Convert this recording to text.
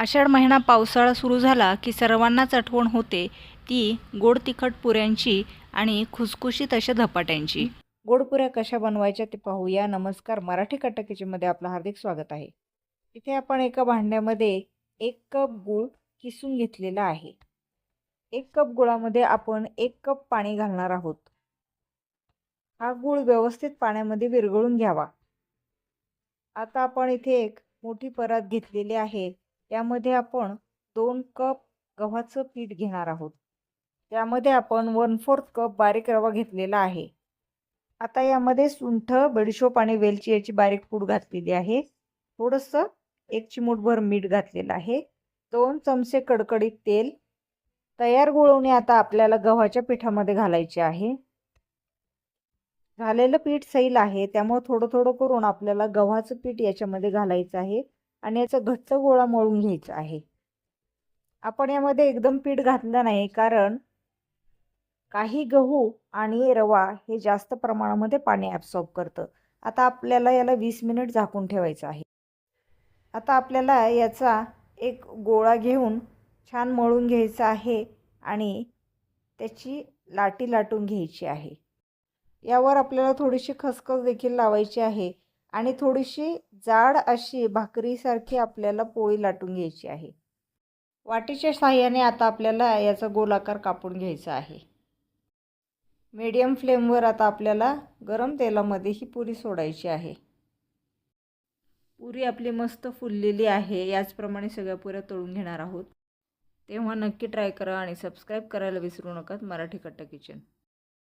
आषाढ महिना पावसाळा सुरू झाला की सर्वांनाच आठवण होते ती गोड तिखट पुऱ्यांची आणि खुसखुशीत अशा धपाट्यांची. गोड पुऱ्या कशा बनवायच्या ते पाहूया. नमस्कार मराठी कटकेचीमध्ये आपलं हार्दिक स्वागत आहे. इथे आपण एका भांड्यामध्ये एक कप गूळ किसून घेतलेला आहे. एक कप गुळामध्ये आपण एक कप पाणी घालणार आहोत. हा गूळ व्यवस्थित पाण्यामध्ये विरघळून घ्यावा. आता आपण इथे एक मोठी परात घेतलेली आहे. त्यामध्ये आपण दोन कप गव्हाचं पीठ घेणार आहोत. त्यामध्ये आपण वन फोर्थ कप बारीक रवा घेतलेला आहे. आता यामध्ये सुंठ बडीशोप आणि वेलची याची बारीक पूड घातलेली आहे. थोडंसं एक चिमूटभर मीठ घातलेलं आहे. दोन चमचे कडकडीत तेल. तयार गुळवणी आता आपल्याला गव्हाच्या पिठामध्ये घालायचे आहे. झालेलं पीठ सैल आहे. त्यामुळे थोडं थोडं करून आपल्याला गव्हाचं पीठ याच्यामध्ये घालायचं आहे. आणि याचा घट्ट गोळा मळून घ्यायचा आहे. आपण यामध्ये एकदम पीठ घातलं नाही कारण काही गहू आणि रवा हे जास्त प्रमाणामध्ये पाणी ॲब्सॉर्ब करतं. आता आपल्याला याला वीस मिनिट झाकून ठेवायचं आहे. आता आपल्याला याचा एक गोळा घेऊन छान मळून घ्यायचा आहे आणि त्याची लाटी लाटून घ्यायची आहे. यावर आपल्याला थोडीशी खसखस देखील लावायची आहे आणि थोडीशी जाड अशी भाकरीसारखी आपल्याला पोळी लाटून घ्यायची आहे. वाटीच्या साह्याने आता आपल्याला याचा गोलाकार कापून घ्यायचा आहे. मीडियम फ्लेमवर आता आपल्याला गरम तेलामध्ये ही पुरी सोडायची आहे. पुरी आपली मस्त फुललेली आहे याचप्रमाणे सगळ्या पुऱ्या तळून घेणार आहोत. तेव्हा नक्की ट्राय करा आणि सबस्क्राईब करायला विसरू नका मराठी कट्टा किचन.